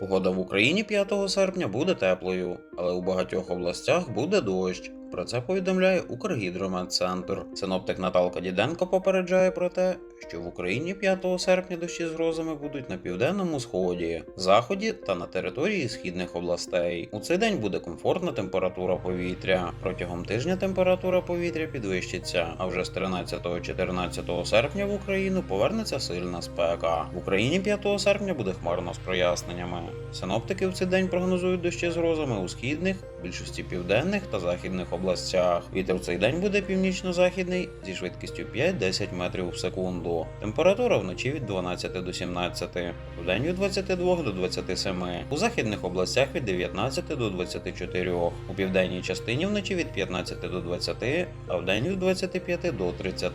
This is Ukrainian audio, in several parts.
Погода в Україні 5 серпня буде теплою, але у багатьох областях буде дощ. Про це повідомляє Укргідрометцентр. Синоптик Наталка Діденко попереджає про те, що в Україні 5 серпня дощі з грозами будуть на південному сході, заході та на території східних областей. У цей день буде комфортна температура повітря. Протягом тижня температура повітря підвищиться, а вже з 13-14 серпня в Україну повернеться сильна спека. В Україні 5 серпня буде хмарно з проясненнями. Синоптики в цей день прогнозують дощі з грозами у східних, більшості південних та західних областях. Вітер в цей день буде північно-західний зі швидкістю 5-10 метрів в секунду. Температура вночі від 12 до 17, вдень від 22 до 27. У західних областях від 19 до 24. У південній частині вночі від 15 до 20, а вдень від 25 до 30.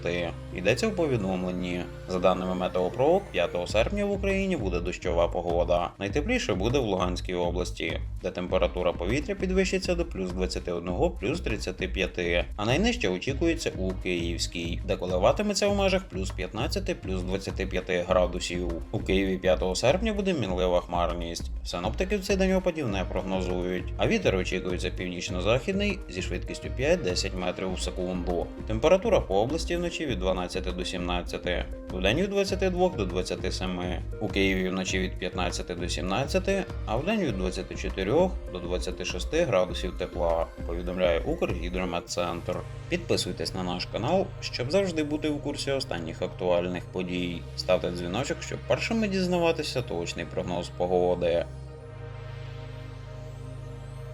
Йдеться в повідомленні. За даними Метеопрок, 5 серпня в Україні буде дощова погода. Найтепліше буде в Луганській області, де температура повітря підвищиться до плюс 21, плюс 35, а найнижче очікується у Київській, де коливатиметься в межах плюс 15, плюс 25 градусів. У Києві 5 серпня буде мінлива хмарність. Синоптики в цей день опадів не прогнозують, а вітер очікується північно-західний зі швидкістю 5-10 метрів в секунду. Температура по області вночі від 12 до 17, вдень від 22 до 27. У Києві вночі від 15 до 17, а вдень від 24 до 26 градусів тепла, повідомляє Укргідрометцентр. Підписуйтесь на наш канал, щоб завжди бути в курсі останніх актуальних подій. Ставте дзвіночок, щоб першими дізнаватися точний прогноз погоди.